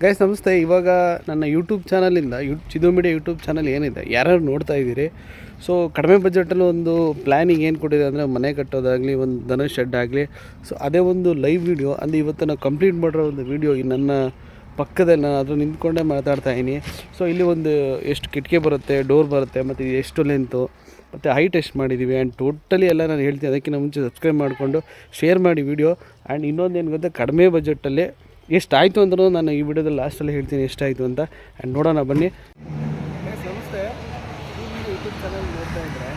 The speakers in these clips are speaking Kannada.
ಗೈಸ್ ನಮಸ್ತೆ. ಇವಾಗ ನನ್ನ YouTube ಚಾನಲಿಂದ U Chidu media YouTube channel ಏನಿದೆ, ಯಾರ್ಯಾರು ನೋಡ್ತಾ ಇದ್ದೀರಿ? ಸೊ ಕಡಿಮೆ ಬಜೆಟಲ್ಲಿ ಒಂದು ಪ್ಲ್ಯಾನಿಂಗ್ ಏನು ಕೊಟ್ಟಿದೆ ಅಂದರೆ ಮನೆ ಕಟ್ಟೋದಾಗಲಿ, ಒಂದು ದನ ಶೆಡ್ ಆಗಲಿ ಸೊ ಅದೇ ಒಂದು ಲೈವ್ ವಿಡಿಯೋ ಅಂದರೆ ಇವತ್ತು ನಾವು ಕಂಪ್ಲೀಟ್ ಮಾಡಿರೋ ಒಂದು ವಿಡಿಯೋ ನನ್ನ ಪಕ್ಕದಲ್ಲಿ ನಾನು ಅದ್ರ ನಿಂತ್ಕೊಂಡೇ ಮಾತಾಡ್ತಾ ಇದ್ದೀನಿ. ಸೊ ಇಲ್ಲಿ ಒಂದು ಎಷ್ಟು ಕಿಟಕಿ ಬರುತ್ತೆ ಡೋರ್ ಬರುತ್ತೆ, ಮತ್ತು ಎಷ್ಟು ಲೆಂತು ಮತ್ತು ಹೈಟ್ ಟೆಸ್ಟ್ ಮಾಡಿದ್ದೀವಿ ಆ್ಯಂಡ್ ಟೋಟಲಿ ಎಲ್ಲ ನಾನು ಹೇಳ್ತೀನಿ. ಅದಕ್ಕಿಂತ ಮುಂಚೆ ಸಬ್ಸ್ಕ್ರೈಬ್ ಮಾಡಿಕೊಂಡು ಶೇರ್ ಮಾಡಿ ವಿಡಿಯೋ ಆ್ಯಂಡ್ ಇನ್ನೊಂದು ಏನು ಗೊತ್ತಾ, ಕಡಿಮೆ ಬಜೆಟಲ್ಲಿ ಎಷ್ಟಾಯಿತು ಅಂದ್ರೂ ನಾನು ಈ ವಿಡಿಯೋದಲ್ಲಿ ಲಾಸ್ಟಲ್ಲಿ ಹೇಳ್ತೀನಿ ಎಷ್ಟಾಯಿತು ಅಂತ. ಆ್ಯಂಡ್ ನೋಡೋಣ ಬನ್ನಿ. ನಮಸ್ತೆ. ಯೂಟ್ಯೂಬ್ ಚಾನಲ್ ನೋಡ್ತಾ ಇದ್ದರೆ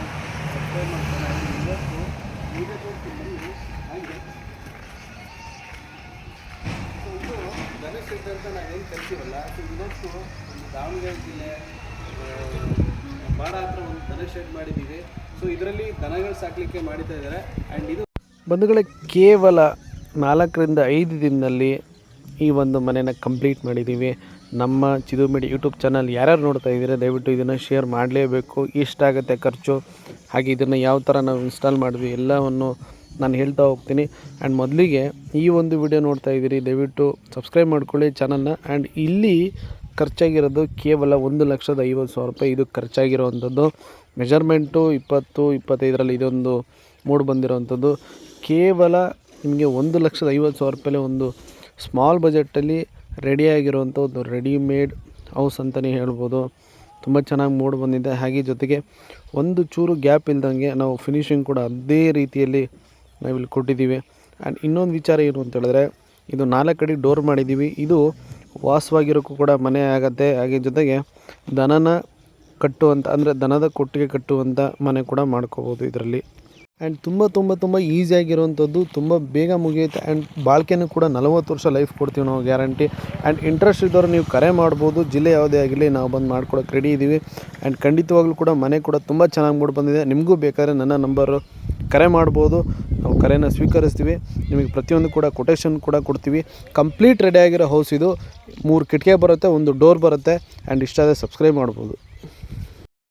ಸಬ್ಸ್ಕ್ರೈಬ್ ಗಣೇಶ್ ಸೊ ಇವತ್ತು ಒಂದು ದಾವಣಗೆರೆ ಜಿಲ್ಲೆ ಬಾಡ ಹತ್ರ ಒಂದು ದನ ಶೆಡ್ ಮಾಡಿದ್ದೀವಿ. ಸೊ ಇದರಲ್ಲಿ ದನಗಳು ಸಾಕಲಿಕ್ಕೆ ಮಾಡಿತಾ ಇದ್ದಾರೆ ಆ್ಯಂಡ್ ಇದು ಬಂಧುಗಳೇ ಕೇವಲ ನಾಲ್ಕರಿಂದ ಐದು ದಿನದಲ್ಲಿ ಈ ಒಂದು ಮನೇನ ಕಂಪ್ಲೀಟ್ ಮಾಡಿದ್ದೀವಿ. ನಮ್ಮ ಚಿದುಮಿಡಿ ಯೂಟ್ಯೂಬ್ ಚಾನಲ್ ಯಾರ್ಯಾರು ನೋಡ್ತಾ ಇದ್ದೀರಾ, ದಯವಿಟ್ಟು ಇದನ್ನು ಶೇರ್ ಮಾಡಲೇಬೇಕು. ಇಷ್ಟಾಗುತ್ತೆ ಖರ್ಚು. ಹಾಗೆ ಇದನ್ನು ಯಾವ ಥರ ನಾವು ಇನ್ಸ್ಟಾಲ್ ಮಾಡಿದ್ವಿ ಎಲ್ಲವನ್ನು ನಾನು ಹೇಳ್ತಾ ಹೋಗ್ತೀನಿ. ಆ್ಯಂಡ್ ಮೊದಲಿಗೆ ಈ ಒಂದು ವಿಡಿಯೋ ನೋಡ್ತಾ ಇದ್ದೀರಿ, ದಯವಿಟ್ಟು ಸಬ್ಸ್ಕ್ರೈಬ್ ಮಾಡ್ಕೊಳ್ಳಿ ಚಾನಲ್ನ ಆ್ಯಂಡ್ ಇಲ್ಲಿ ಖರ್ಚಾಗಿರೋದು ಕೇವಲ ಒಂದು ಲಕ್ಷದ ಐವತ್ತು ಸಾವಿರ ರೂಪಾಯಿ. ಇದು ಖರ್ಚಾಗಿರೋವಂಥದ್ದು. ಮೆಜರ್ಮೆಂಟು ಇಪ್ಪತ್ತು, ಇಪ್ಪತ್ತೈದರಲ್ಲಿ ಇದೊಂದು ಮೂಡ್ ಬಂದಿರೋವಂಥದ್ದು. ಕೇವಲ ನಿಮಗೆ ಒಂದು ಲಕ್ಷದ ಐವತ್ತು ಸಾವಿರ ರೂಪಾಯಲ್ಲಿ ಒಂದು ಸ್ಮಾಲ್ ಬಜೆಟಲ್ಲಿ ರೆಡಿಯಾಗಿರುವಂಥ ಒಂದು ರೆಡಿಮೇಡ್ ಹೌಸ್ ಅಂತಲೇ ಹೇಳ್ಬೋದು. ತುಂಬ ಚೆನ್ನಾಗಿ ಮೂಡ್ ಬಂದಿದೆ. ಹಾಗೆ ಜೊತೆಗೆ ಒಂದು ಚೂರು ಗ್ಯಾಪ್ ಇಲ್ದಂಗೆ ನಾವು ಫಿನಿಶಿಂಗ್ ಕೂಡ ಅದೇ ರೀತಿಯಲ್ಲಿ ನಾವಿಲ್ಲಿ ಕೊಟ್ಟಿದ್ದೀವಿ. ಆ್ಯಂಡ್ ಇನ್ನೊಂದು ವಿಚಾರ ಏನು ಅಂತ ಹೇಳಿದ್ರೆ, ಇದು ನಾಲ್ಕು ಅಡಿ ಡೋರ್ ಮಾಡಿದ್ದೀವಿ. ಇದು ವಾಸವಾಗಿರೋಕ್ಕೂ ಕೂಡ ಮನೆ ಆಗುತ್ತೆ. ಹಾಗೆ ಜೊತೆಗೆ ದನನ ಕಟ್ಟುವಂಥ ಅಂದರೆ ದನದ ಕೊಟ್ಟಿಗೆ ಕಟ್ಟುವಂಥ ಮನೆ ಕೂಡ ಮಾಡ್ಕೋಬೋದು ಇದರಲ್ಲಿ. ಆ್ಯಂಡ್ ತುಂಬ ತುಂಬ ತುಂಬ ಈಸಿಯಾಗಿರುವಂಥದ್ದು ತುಂಬ ಬೇಗ ಮುಗಿಯುತ್ತೆ. ಆ್ಯಂಡ್ ಬಾಳ್ಕೆನೂ ಕೂಡ ನಲವತ್ತು ವರ್ಷ ಲೈಫ್ ಕೊಡ್ತೀವಿ ನಾವು ಗ್ಯಾರಂಟಿ ಆ್ಯಂಡ್ ಇಂಟ್ರೆಸ್ಟ್ ಇದ್ದವ್ರು ನೀವು ಕರೆ ಮಾಡ್ಬೋದು, ಜಿಲ್ಲೆ ಯಾವುದೇ ಆಗಲಿ ನಾವು ಬಂದು ಮಾಡ್ಕೊಡೋಕೆ ರೆಡಿ ಇದ್ದೀವಿ ಆ್ಯಂಡ್ ಖಂಡಿತವಾಗ್ಲೂ ಕೂಡ ಮನೆ ಕೂಡ ತುಂಬ ಚೆನ್ನಾಗಿ ಮೂಡಿ ಬಂದಿದೆ. ನಿಮಗೂ ಬೇಕಾದ್ರೆ ನನ್ನ ನಂಬರು ಕರೆ ಮಾಡ್ಬೋದು. ನಾವು ಕರೆನ ಸ್ವೀಕರಿಸ್ತೀವಿ. ನಿಮಗೆ ಪ್ರತಿಯೊಂದು ಕೂಡ ಕೊಟೇಶನ್ ಕೂಡ ಕೊಡ್ತೀವಿ. ಕಂಪ್ಲೀಟ್ ರೆಡಿಯಾಗಿರೋ ಹೌಸ್ ಇದು. ಮೂರು ಕಿಟಕಿ ಬರುತ್ತೆ, ಒಂದು ಡೋರ್ ಬರುತ್ತೆ. ಆ್ಯಂಡ್ ಇಷ್ಟ ಆದರೆ ಸಬ್ಸ್ಕ್ರೈಬ್ ಮಾಡ್ಬೋದು.